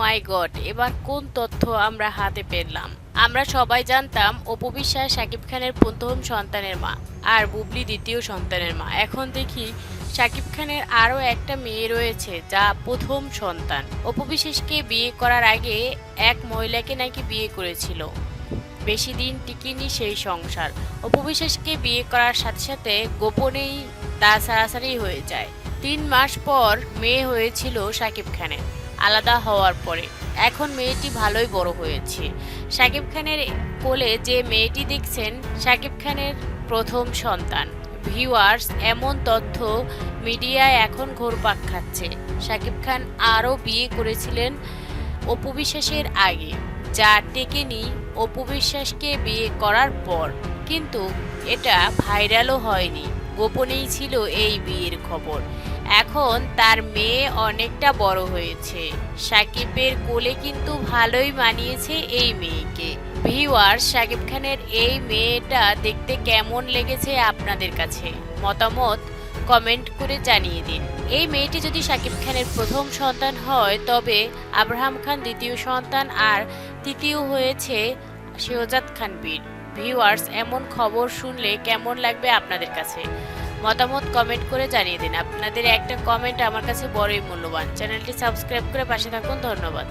মাই god এবার কোন তথ্য আমরা হাতে পেলাম? আমরা সবাই জানতাম, অপু বিশ্বাস শাকিব খানের প্রথম সন্তানের মা আর বুবলি দ্বিতীয় সন্তানের মা। এখন দেখি শাকিব খানের আরও একটা মেয়ে রয়েছে যা প্রথম সন্তান। অপু বিশ্বাসকে বিয়ে করার আগে এক মহিলাকে নাকি বিয়ে করেছিল। বেশি দিন টিকেনি সেই সংসার। অপু বিশ্বাসকে বিয়ে করার সাথে সাথে গোপনেই তা সারাসারি হয়ে যায়। তিন মাস পর মেয়ে হয়েছিল শাকিব খানের। আলাদা হওয়ার পরে। এখন মেয়েটি ভালোই বড় হয়েছে। শাকিব খানের কোলে যে মেয়েটি দেখছেন, শাকিব খানের প্রথম সন্তান। ভিউয়ার্স, এমন তথ্য মিডিয়ায় এখন ঘোরপাক খাচ্ছে। শাকিব খান আরও বিয়ে করেছিলেন অপু বিশ্বাসের আগে, যা টেকেনি অপু বিশ্বাসকে বিয়ে করার পর। কিন্তু এটা ভাইরালও হয়নি। গোপনেই ছিল এই বিয়ের খবর। এখন তার মেয়ে অনেকটা বড় হয়েছে। সাকিবের কোলে কিন্তু ভালোই মানিয়েছে এই মেয়েকে। ভিউয়ার সাকিব খানের এই মেয়েটা দেখতে কেমন লেগেছে আপনাদের কাছে? মতামত কমেন্ট করে জানিয়ে দিন। এই মেয়েটি যদি শাকিব খানের প্রথম সন্তান হয়, তবে আব্রাহাম খান দ্বিতীয় সন্তান আর তৃতীয় হয়েছে শেহজাদ খান বীর। ভিউয়ার্স, এমন খবর শুনলে কেমন লাগবে আপনাদের কাছে? মতামত কমেন্ট করে জানিয়ে দিন। আপনাদের একটা কমেন্ট আমার কাছে বড়ই মূল্যবান। চ্যানেলটি সাবস্ক্রাইব করে পাশে থাকুন। ধন্যবাদ।